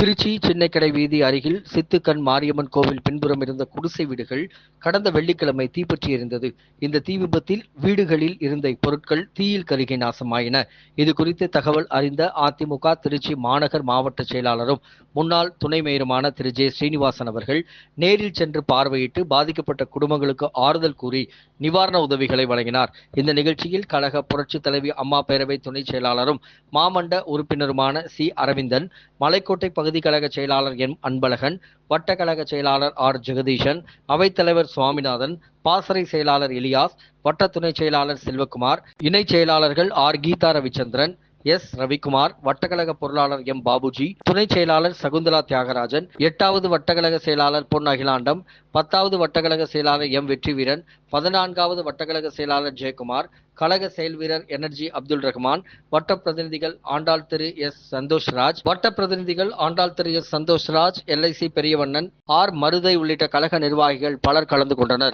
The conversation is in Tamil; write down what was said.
திருச்சி சின்னக்கடை வீதி அருகில் சித்துக்கண் மாரியம்மன் கோவில் பின்புறம் இருந்த குடிசை வீடுகள் கடந்த வெள்ளிக்கிழமை தீப்பற்றி எரிந்தது. இந்த தீ விபத்தில் வீடுகளில் இருந்த பொருட்கள் தீயில் கருகி நாசமாயின. இது குறித்து தகவல் அறிந்த அதிமுக திருச்சி மாநகர் மாவட்ட செயலாளரும் முன்னாள் துணை மேயருமான திரு. ஜே. ஸ்ரீனிவாசன் அவர்கள் நேரில் சென்று பார்வையிட்டு பாதிக்கப்பட்ட குடும்பங்களுக்கு ஆறுதல் கூறி நிவாரண உதவிகளை வழங்கினார். இந்த நிகழ்ச்சியில் கழக புரட்சித் தலைவி அம்மா பேரவை துணை செயலாளரும் மாமண்ட உறுப்பினருமான சி. அரவிந்தன் மலைக்கோட்டை பகுதி கழக செயலாளர் எம் அன்பழகன் வட்டக்கழக செயலாளர் ஆர் ஜெகதீஷன் அவைத்தலைவர் சுவாமிநாதன் பாசறை செயலாளர் இலியாஸ் வட்ட துணை செயலாளர் செல்வகுமார் இணை செயலாளர்கள் ஆர் கீதா ரவிச்சந்திரன் எஸ். ரவிக்குமார் வட்டக்கழக பொருளாளர் எம். பாபுஜி துணை செயலாளர் சகுந்தலா தியாகராஜன் எட்டாவது வட்டக்கழக செயலாளர் பொன் அகிலாண்டம் பத்தாவது வட்டக்கழக செயலாளர் எம். வெற்றிவீரன் பதினான்காவது வட்டக்கழக செயலாளர் ஜெயக்குமார் கழக செயல் வீரர் எனர்ஜி அப்துல் ரஹ்மான் வட்ட பிரதிநிதிகள் ஆண்டாள் திரு எஸ். சந்தோஷ்ராஜ் வட்ட பிரதிநிதிகள் Andal Thiru S. Santhoshraj LIC Periyavannan R. Marudhai உள்ளிட்ட கழக நிர்வாகிகள் பலர் கலந்து கொண்டனர்.